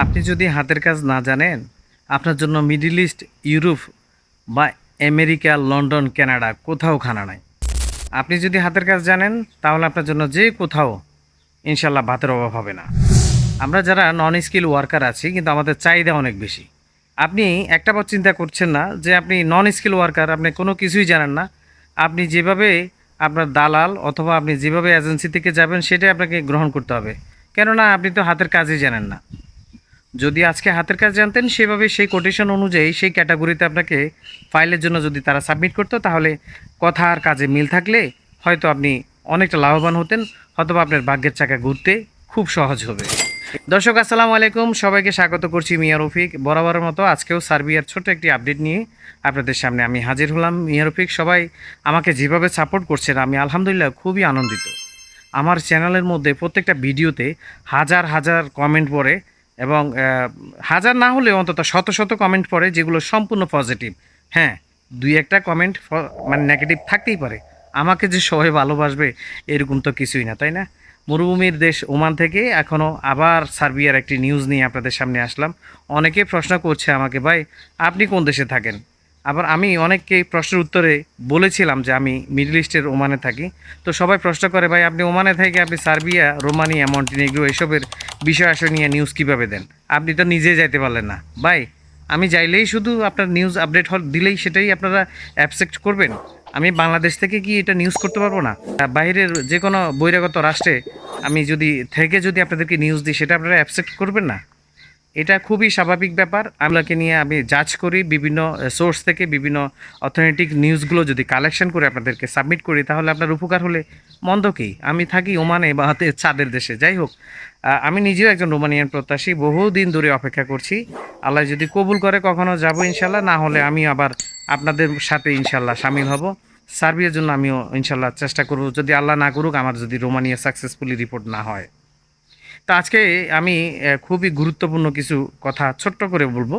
আপনি যদি হাতের কাজ না জানেন, আপনার জন্য মিডল ইস্ট, ইউরোপ বা আমেরিকা, লন্ডন, কানাডা কোথাও খানা নাই। আপনি যদি হাতের কাজ জানেন, তাহলে আপনার জন্য যে কোথাও ইনশাল্লাহ ভাতের অভাব হবে না। আমরা যারা নন স্কিল ওয়ার্কার আছি, কিন্তু আমাদের চাহিদা অনেক বেশি। আপনি একটা বার চিন্তা করছেন না যে আপনি নন স্কিল ওয়ার্কার আপনি কোনো কিছুই জানেন না। আপনি যেভাবে আপনার দালাল অথবা আপনি যেভাবে এজেন্সি থেকে যাবেন, সেটাই আপনাকে গ্রহণ করতে হবে। কেননা আপনি তো হাতের কাজই জানেন না। যদি আজকে হাতের কাজ জানতেন, সেভাবে সেই কোটেশন অনুযায়ী সেই ক্যাটাগরিতে আপনাকে ফাইলের জন্য যদি তারা সাবমিট করতো, তাহলে কথা আর কাজে মিল থাকলে হয়তো আপনি অনেকটা লাভবান হতেন অথবা আপনার ভাগ্যের চাকা ঘুরতে খুব সহজ হবে। দর্শক, আসসালামু আলাইকুম। সবাইকে স্বাগত করছি মিয়া রফিক। বরাবরের মতো আজকেও সার্বিয়ার ছোট একটি আপডেট নিয়ে আপনাদের সামনে আমি হাজির হলাম। মিয়া রফিক, সবাই আমাকে যেভাবে সাপোর্ট করছেন, আমি আলহামদুলিল্লাহ খুবই আনন্দিত। আমার চ্যানেলের মধ্যে প্রত্যেকটা ভিডিওতে হাজার হাজার কমেন্ট পড়ে। এবং হাজার না হলে অন্তত শত শত কমেন্ট পড়ে যেগুলো সম্পূর্ণ পজিটিভ হ্যাঁ দুই একটা কমেন্ট মানে নেগেটিভ থাকতেই পারে। আমাকে যে সবাই ভালোবাসবে, এরকম তো কিছুই না, তাই না? মরুভূমির দেশ ওমান থেকে এখনও আবার সার্বিয়ার একটি নিউজ নিয়ে আপনাদের সামনে আসলাম। অনেকে প্রশ্ন করছে আমাকে, ভাই, আপনি কোন দেশে থাকেন? আবার আমি অনেককে প্রশ্নের উত্তরে বলেছিলাম যে আমি মিডল ইস্টের ওমানে থাকি। তো সবাই প্রশ্ন করে, ভাই, আপনি ওমানে থেকে আপনি সার্বিয়া, রোমানিয়া, মন্টিনেগ্রো এসবের বিষয় আসয় নিয়ে নিউজ কীভাবে দেন? আপনি তো নিজে যাইতে পারলেন না। ভাই, আমি যাইলেই শুধু আপনার নিউজ আপডেট হল দিলেই সেটাই আপনারা অ্যাবসেক্ট করবেন। আমি বাংলাদেশ থেকে কি এটা নিউজ করতে পারব না? বাইরের যে কোনো বহিরাগত রাষ্ট্রে আমি যদি থেকে যদি আপনাদেরকে নিউজ দিই, সেটা আপনারা অ্যাবসেক্ট করবেন না? এটা খুবই স্বাভাবিক ব্যাপার। আমলাকে নিয়ে আমি জাজ করি, বিভিন্ন সোর্স থেকে বিভিন্ন অর্থনৈতিক নিউজগুলো যদি কালেকশন করে আপনাদেরকে সাবমিট করি, তাহলে আপনার উপকার হলে মন্দ কি? আমি থাকি ওমানে বা হাতে চাঁদের দেশে, যাই হোক। আমি নিজেও একজন রোমানিয়ান প্রত্যাশী, বহুদিন ধরে অপেক্ষা করছি। আল্লাহ যদি কবুল করে, কখনো যাব ইনশাল্লাহ না হলে আমি আবার আপনাদের সাথে ইনশাল্লাহ সামিল হব। সার্বিয়ার জন্য আমিও ইনশাল্লাহ চেষ্টা করব, যদি আল্লাহ না করুক, আমার যদি রোমানিয়া সাকসেসফুলি রিপোর্ট না হয়। তো আজকে আমি খুবই গুরুত্বপূর্ণ কিছু কথা ছোট্ট করে বলব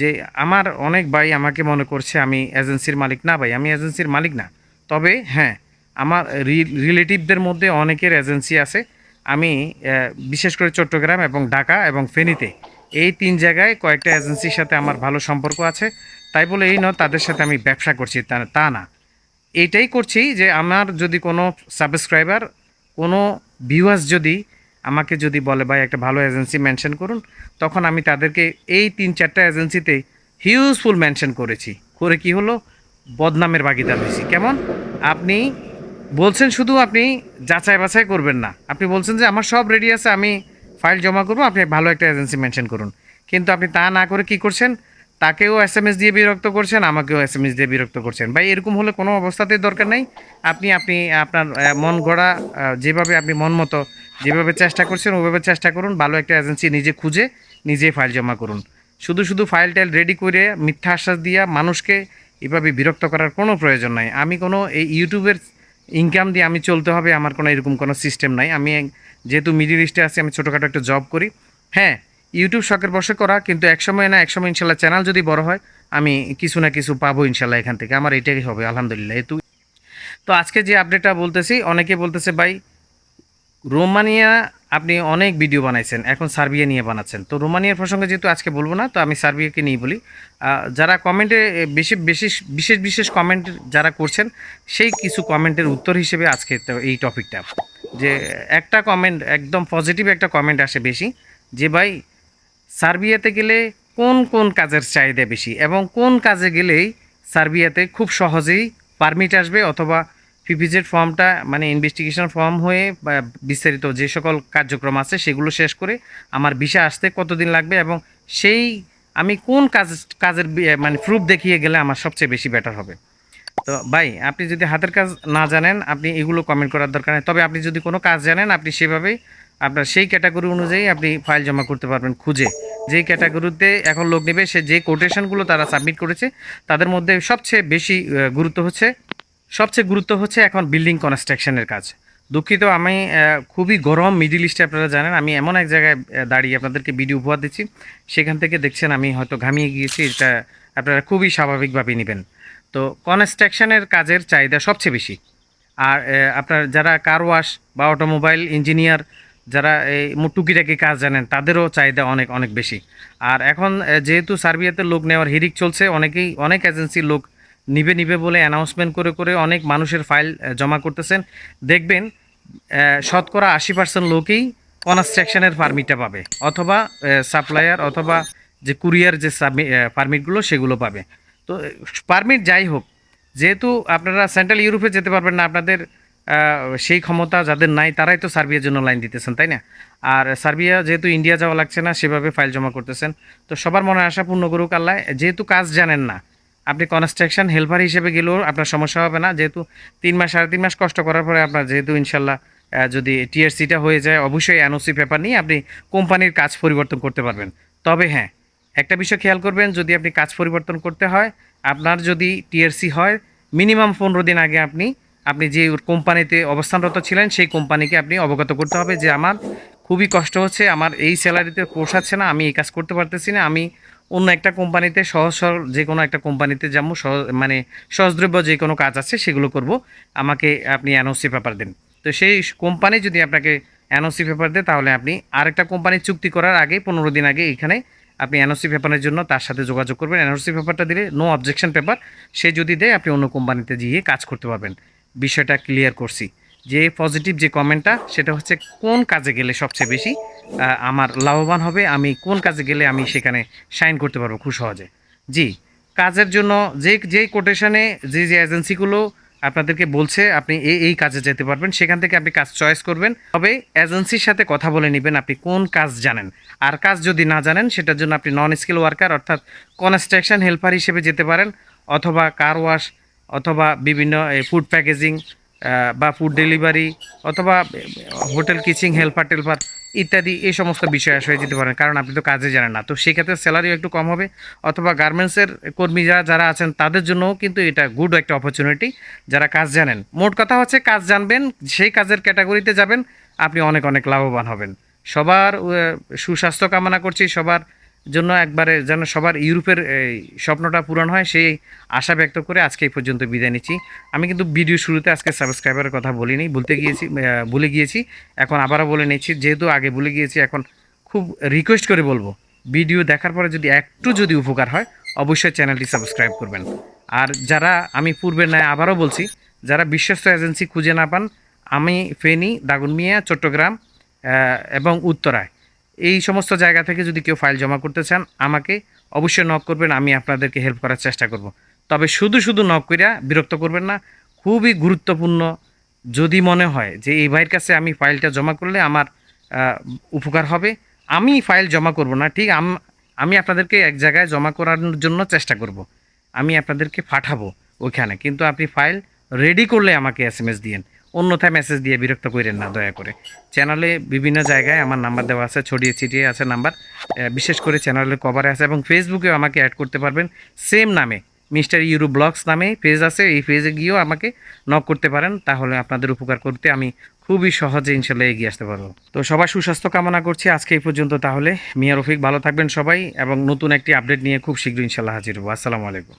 যে আমার অনেক ভাই আমাকে মনে করছে আমি এজেন্সির মালিক না ভাই, আমি এজেন্সির মালিক না। তবে হ্যাঁ আমার রিলেটিভদের মধ্যে অনেকের এজেন্সি আছে। আমি বিশেষ করে চট্টগ্রাম এবং ঢাকা এবং ফেনীতে এই তিন জায়গায় কয়েকটা এজেন্সির সাথে আমার ভালো সম্পর্ক আছে। তাই বলে এই নয়, তাদের সাথে আমি ব্যবসা করছি, তা না। এইটাই করছি যে আমার যদি কোনো সাবস্ক্রাইবার, কোনো ভিউয়ার্স যদি আমাকে যদি বলে, ভাই, একটা ভালো এজেন্সি মেনশন করুন, তখন আমি তাদেরকে এই তিন চারটা এজেন্সিতে হিউজফুল মেনশন করেছি। করে কি হলো? বদনামের ভাগিদার হয়েছি। কেমন? আপনি বলছেন শুধু আপনি যাচাই বাছাই করবেন না। আপনি বলছেন যে আমার সব রেডি আছে, আমি ফাইল জমা করব, আপনি ভালো একটা এজেন্সি মেনশন করুন। কিন্তু আপনি তা না করে কি করছেন? তাকেও এস এম এস দিয়ে বিরক্ত করছেন, আমাকেও এস এম এস দিয়ে বিরক্ত করছেন। ভাই, এরকম হলে কোনো অবস্থাতেই দরকার নেই। আপনি আপনি আপনার মন গড়া যেভাবে আপনি মন মতো যেভাবে চেষ্টা করছেন, ওভাবে চেষ্টা করুন, ভালো একটা এজেন্সি নিজে খুঁজে নিজেই ফাইল জমা করুন। শুধু শুধু ফাইল টাইল রেডি করে মিথ্যা আশ্বাস দিয়া মানুষকে এভাবে বিরক্ত করার কোনো প্রয়োজন নাই। আমি কোনো এই ইউটিউবের ইনকাম দিয়ে আমি চলতে হবে, আমার কোনো এরকম কোনো সিস্টেম নাই। আমি যেহেতু মিডিল ইস্টে আছি, আমি ছোটোখাটো একটা জব করি। হ্যাঁ ইউটিউব শখের বসে করা, কিন্তু একসময় না, একসময় ইনশাল্লাহ চ্যানেল যদি বড় হয়, আমি কিছু না কিছু পাবো ইনশাল্লাহ এখান থেকে। আমার এটাই হবে, আলহামদুলিল্লাহ। তো আজকে যে আপডেটটা বলতেছি, অনেকে বলতেছে, ভাই রোমানিয়া, আপনি অনেক ভিডিও বানাইছেন, এখন সার্বিয়া নিয়ে বানাচ্ছেন। তো রোমানিয়ার প্রসঙ্গে যেহেতু আজকে বলব না, তো আমি সার্বিয়াকে নিয়ে বলি। যারা কমেন্টে বেশি বিশেষ বিশেষ বিশেষ কমেন্ট যারা করছেন, সেই কিছু কমেন্টের উত্তর হিসেবে আজকে এই টপিকটা যে একটা কমেন্ট একদম পজিটিভ একটা কমেন্ট আসে বেশি, যে ভাই, সার্বিয়াতে গেলে কোন কোন কাজের চাহিদা বেশি? এবং কোন কাজে গেলেই সার্বিয়াতে খুব সহজেই পারমিট আসবে অথবা পিপিজেড ফর্মটা মানে ইনভেস্টিগেশন ফর্ম হয়ে বিস্তারিত যে সকল কার্যক্রম আছে, সেগুলো শেষ করে আমার ভিসা আসতে কতদিন লাগবে এবং সেই আমি কোন কাজ, কাজের মানে প্রুফ দেখিয়ে গেলে আমার সবচেয়ে বেশি বেটার হবে। তো ভাই, আপনি যদি হাতের কাজ না জানেন, আপনি এগুলো কমেন্ট করার দরকার নেই। তবে আপনি যদি কোনো কাজ জানেন, আপনি সেভাবেই আপনার সেই ক্যাটাগরি অনুযায়ী আপনি ফাইল জমা করতে পারবেন খুঁজে। যেই ক্যাটাগরিতে এখন লোক নেবে, সে যে কোটেশনগুলো তারা সাবমিট করেছে, তাদের মধ্যে সবচেয়ে বেশি গুরুত্ব হচ্ছে সবচেয়ে গুরুত্ব হচ্ছে এখন বিল্ডিং কনস্ট্রাকশনের কাজ। দুঃখিত, আমি খুবই গরম মিডিল ইস্টে আপনারা জানেন, আমি এমন এক জায়গায় দাঁড়িয়ে আপনাদেরকে ভিডিও উপহার দিচ্ছি। সেখান থেকে দেখছেন আমি হয়তো ঘামিয়ে গিয়েছি, এটা আপনারা খুবই স্বাভাবিকভাবে নেবেন। তো কনস্ট্রাকশনের কাজের চাহিদা সবচেয়ে বেশি। আর আপনার যারা কার ওয়াশ বা অটোমোবাইল ইঞ্জিনিয়ার যারা এই টুকিটাকি কাজ জানেন, তাদেরও চাহিদা অনেক অনেক বেশি। আর এখন যেহেতু সার্বিয়াতে লোক নেওয়ার হিরিক চলছে, অনেকেই, অনেক এজেন্সির লোক নিবে নিবে বলে অ্যানাউন্সমেন্ট করে করে অনেক মানুষের ফাইল জমা করতেছেন। দেখবেন শতকরা আশি পার্সেন্ট লোকেই কনস্ট্রাকশনের পারমিটটা পাবে। অথবা সাপ্লায়ার অথবা যে কুরিয়ার যে পারমিটগুলো সেগুলো পাবে। তো পারমিট যাই হোক, যেহেতু আপনারা সেন্ট্রাল ইউরোপে যেতে পারবেন না, আপনাদের সেই ক্ষমতা যাদের নাই, তারাই তো সার্বিয়ার জন্য লাইন দিতেছেন, তাই না? আর সার্বিয়া যেহেতু ইন্ডিয়া যাওয়া লাগছে না, সেভাবে ফাইল জমা করতেছেন। তো সবার মনে আশা পূর্ণ করুক আল্লাহ। যেহেতু কাজ জানেন না আপনি কনস্ট্রাকশন হেল্পার হিসেবে গেলেও আপনার সমস্যা হবে না। যেহেতু তিন মাস, সাড়ে তিন মাস কষ্ট করার পরে আপনার যেহেতু ইনশাল্লাহ যদি টিআরসিটা হয়ে যায়, অবশ্যই এনওসি পেপার নিয়ে আপনি কোম্পানির কাজ পরিবর্তন করতে পারবেন। তবে হ্যাঁ একটা বিষয় খেয়াল করবেন, যদি আপনি কাজ পরিবর্তন করতে হয়, আপনার যদি টিআরসি হয় মিনিমাম পনেরো দিন আগে আপনি আপনি যে কোম্পানিতে অবস্থানরত ছিলেন, সেই কোম্পানিকে আপনি অবগত করতে হবে যে, আমার খুবই কষ্ট হচ্ছে, আমার এই স্যালারিতে পোষাচ্ছে না, আমি এই কাজ করতে পারতেছি না, আমি অন্য একটা কোম্পানিতে সহজ সরল যে কোনো একটা কোম্পানিতে যাব, সহজ মানে সহজদ্রব্য যে কোনো কাজ আছে সেগুলো করব, আমাকে আপনি এনওসি পেপার দেন। তো সেই কোম্পানি যদি আপনাকে এনওসি পেপার দেয়, তাহলে আপনি আরেকটা কোম্পানি চুক্তি করার আগে, পনেরো দিন আগে এখানে আপনি এনওসি পেপারের জন্য তার সাথে যোগাযোগ করবেন। এনওসি পেপারটা দিলে নো অবজেকশন পেপার সে যদি দেয়, আপনি অন্য কোম্পানিতে গিয়ে কাজ করতে পারবেন। বিষয়টা ক্লিয়ার করছি। যে পজিটিভ যে কমেন্টটা সেটা হচ্ছে কোন কাজে গেলে সবচেয়ে বেশি আমার লাভবান হবে, আমি কোন কাজে গেলে আমি সেখানে সাইন করতে পারব খুব সহজে। জি, কাজের জন্য যে যে কোটেশনে যে যে এজেন্সিগুলো আপনাদেরকে বলছে, আপনি এই এই কাজে যেতে পারবেন, সেখান থেকে আপনি কাজ চয়েস করবেন। তবে এজেন্সির সাথে কথা বলে নেবেন আপনি কোন কাজ জানেন। আর কাজ যদি না জানেন, সেটার জন্য আপনি নন স্কিল ওয়ার্কার অর্থাৎ কনস্ট্রাকশন হেল্পার হিসেবে যেতে পারেন, অথবা কার ওয়াশ অথবা বিভিন্ন ফুড প্যাকেজিং বা ফুড ডেলিভারি অথবা হোটেল কিচিং হেল্পার টেলপার ইত্যাদি, এই সমস্ত বিষয় আসলে যেতে পারেন। কারণ আপনি তো কাজে জানেন না। তো সেক্ষেত্রে স্যালারিও একটু কম হবে। অথবা গার্মেন্টসের কর্মী যারা যারা আছেন, তাদের জন্যও কিন্তু এটা গুড একটা অপরচুনিটি যারা কাজ জানেন। মোট কথা হচ্ছে, কাজ জানবেন, সেই কাজের ক্যাটাগরিতে যাবেন। আপনি অনেক অনেক লাভবান হবেন। সবার সুস্বাস্থ্য কামনা করছি। সবার জন্য একবারে যেন সবার ইউরোপের এই, স্বপ্নটা পূরণ হয় সেই আশা ব্যক্ত করে আজকে এই পর্যন্ত বিদায় নিচ্ছি। আমি কিন্তু ভিডিও শুরুতে আজকে সাবস্ক্রাইবারের কথা বলিনি বলতে গিয়েছি ভুলে গিয়েছি। এখন আবারও বলে নিচ্ছি যেহেতু আগে ভুলে গিয়েছি এখন খুব রিকোয়েস্ট করে বলব ভিডিও দেখার পরে যদি একটু যদি উপকার হয় অবশ্যই চ্যানেলটি সাবস্ক্রাইব করবেন। আর যারা আমি পূর্বের ন্যায় আবারও বলছি যারা বিশ্বস্ত এজেন্সি খুঁজে না পান আমি ফেনী দাগনমিয়া চট্টগ্রাম এবং উত্তরায়। এই সমস্ত জায়গা থেকে যদি কেউ ফাইল জমা করতে চান, আমাকে অবশ্যই নক করবেন, আমি আপনাদেরকে হেল্প করার চেষ্টা করব। তবে শুধু শুধু নক করিয়া বিরক্ত করবেন না, খুবই গুরুত্বপূর্ণ যদি মনে হয় যে এই ভাইয়ের কাছে আমি ফাইলটা জমা করলে আমার উপকার হবে, আমি ফাইল জমা করব না, ঠিক আম- আপনাদেরকে এক জায়গায় জমা করানোর জন্য চেষ্টা করব। আমি আপনাদেরকে পাঠাবো ওইখানে, কিন্তু আপনি ফাইল রেডি করলে আমাকে এস এম এস দিয়েন। অন্যথায় মেসেজ দিয়ে বিরক্ত করেন না, দয়া করে। চ্যানেলে বিভিন্ন জায়গায় আমার নাম্বার দেওয়া আছে, ছড়িয়ে ছিটিয়ে আছে নাম্বার বিশেষ করে চ্যানেলের কভারে আছে এবং ফেসবুকেও আমাকে অ্যাড করতে পারবেন সেম নামে মিস্টার ইউরো ব্লগস নামে পেজ আছে, এই পেজে গিয়েও আমাকে নক করতে পারেন, তাহলে আপনাদের উপকার করতে আমি খুবই সহজে ইনশাল্লাহ এগিয়ে আসতে পারব। তো সবার সুস্বাস্থ্য কামনা করছি, আজকে এই পর্যন্ত তাহলে। মিয়া রফিক, ভালো থাকবেন সবাই এবং নতুন একটি আপডেট নিয়ে খুব শীঘ্রই ইনশাল্লাহ হাজির হব। আসসালামু আলাইকুম।